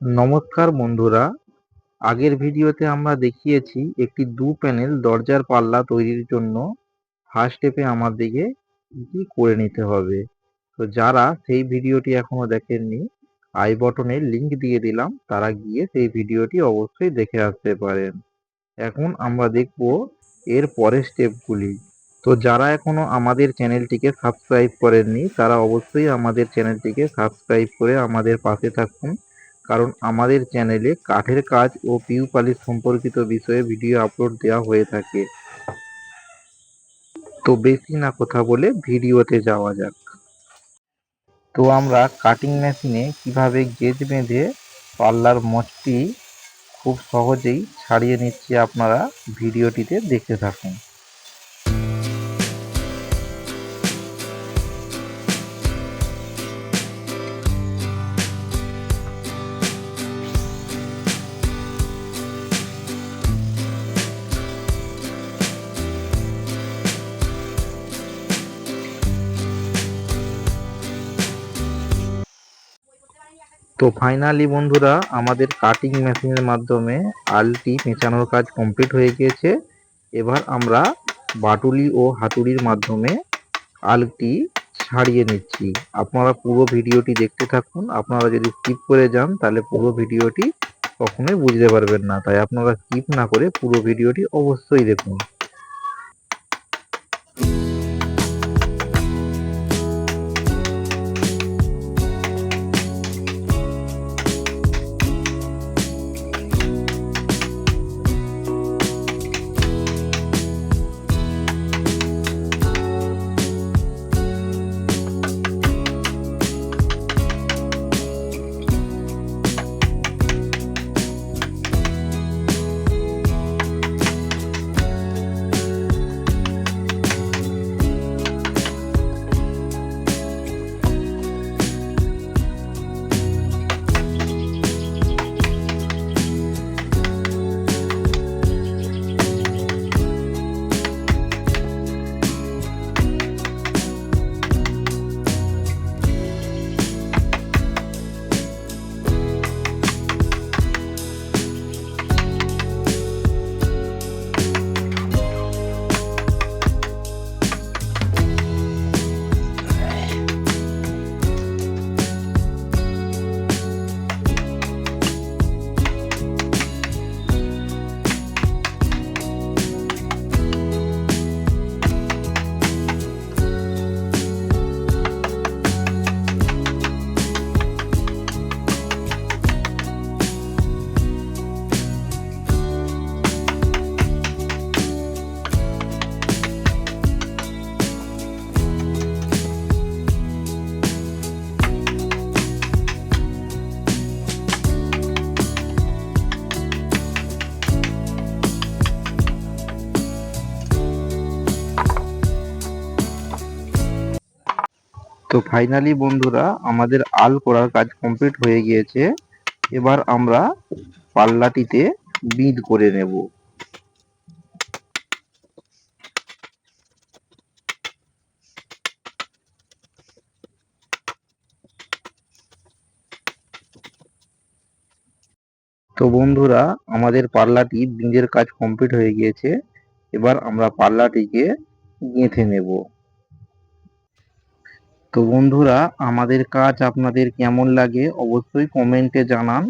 নমস্কার বন্ধুরা, আগের ভিডিওতে আমরা দেখিয়েছি একটি দু প্যানেল দরজার পাল্লা তৈরির জন্য ফার্স্ট স্টেপে আমাদেরকে কী করে নিতে হবে। তো যারা সেই ভিডিওটি এখনও দেখেননি আই বটনে লিংক দিয়ে দিলাম, তারা গিয়ে সেই ভিডিওটি অবশ্যই দেখে আসতে পারেন। এখন আমরা দেখব এর পরের স্টেপগুলি তো যারা এখনও আমাদের চ্যানেলটিকে সাবস্ক্রাইব করেননি, তারা অবশ্যই আমাদের চ্যানেলটিকে সাবস্ক্রাইব করে আমাদের পাশে থাকুন। কারণ আমাদের চ্যানেলে কাঠের কাজ ও পিউ পালিশ সম্পর্কিত বিষয়ে ভিডিও আপলোড দেওয়া হয়ে থাকে। তো বেশি না কথা বলে ভিডিওতে যাওয়া যাক। তো আমরা কাটিং মেশিনে কীভাবে গেজ বেঁধে পাল্লার মোচটি খুব সহজেই ছাড়িয়ে নিচ্ছি আপনারা ভিডিওটিতে দেখতে থাকুন। তো ফাইনালি বন্ধুরা, আমাদের কাটিং মেশিনের মাধ্যমে আলটি পেঁচানোর কাজ কমপ্লিট হয়ে গিয়েছে। এবার আমরা বাটুলি ও হাতুড়ির মাধ্যমে আলটি ছাড়িয়ে নিচ্ছি। আপনারা পুরো ভিডিওটি দেখতে থাকুন। আপনারা যদি স্কিপ করে যান, তাহলে পুরো ভিডিওটি কখনোই বুঝতে পারবেন না। তাই আপনারা স্কিপ না করে পুরো ভিডিওটি অবশ্যই দেখুন। তো ফাইনালি বন্ধুরা, আমাদের আল করার কাজ কমপ্লিট হয়ে গিয়েছে। এবার আমরা পাল্লাটিতে বিঁধ করে নেব। তো বন্ধুরা, আমাদের পাল্লাটি বিঁধের কাজ কমপ্লিট হয়ে গিয়েছে। এবার আমরা পাল্লাটিকে গেঁথে নেব। তো বন্ধুরা, আমাদের কাজ আপনাদের কেমন লাগে অবশ্যই কমেন্টে জানান।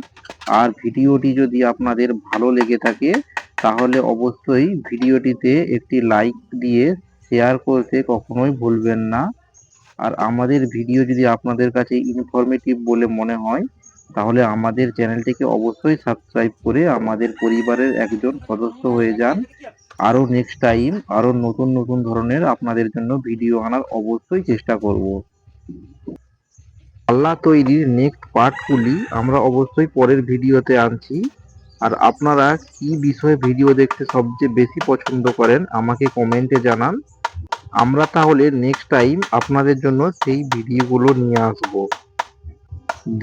আর ভিডিওটি যদি আপনাদের ভালো লেগে থাকে, তাহলে অবশ্যই ভিডিওটিতে একটি লাইক দিয়ে শেয়ার করতে কখনোই ভুলবেন না। আর আমাদের ভিডিও যদি আপনাদের কাছে ইনফরমেটিভ বলে মনে হয়, তাহলে আমাদের চ্যানেলটিকে অবশ্যই সাবস্ক্রাইব করে আমাদের পরিবারের একজন সদস্য হয়ে যান। আরও নেক্সট টাইম আরও নতুন নতুন ধরনের আপনাদের জন্য ভিডিও আনার অবশ্যই চেষ্টা করব। পাল্লা তৈরির নেক্সট পার্টগুলি আমরা অবশ্যই পরের ভিডিওতে আনছি। আর আপনারা কি বিষয়ে ভিডিও দেখতে সবচেয়ে বেশি পছন্দ করেন, আমাকে কমেন্টে জানান। আমরা তাহলে নেক্সট টাইম আপনাদের জন্য সেই ভিডিওগুলো নিয়ে আসব।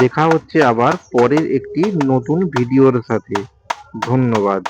দেখা হচ্ছে আবার পরের একটি নতুন ভিডিওর সাথে। ধন্যবাদ।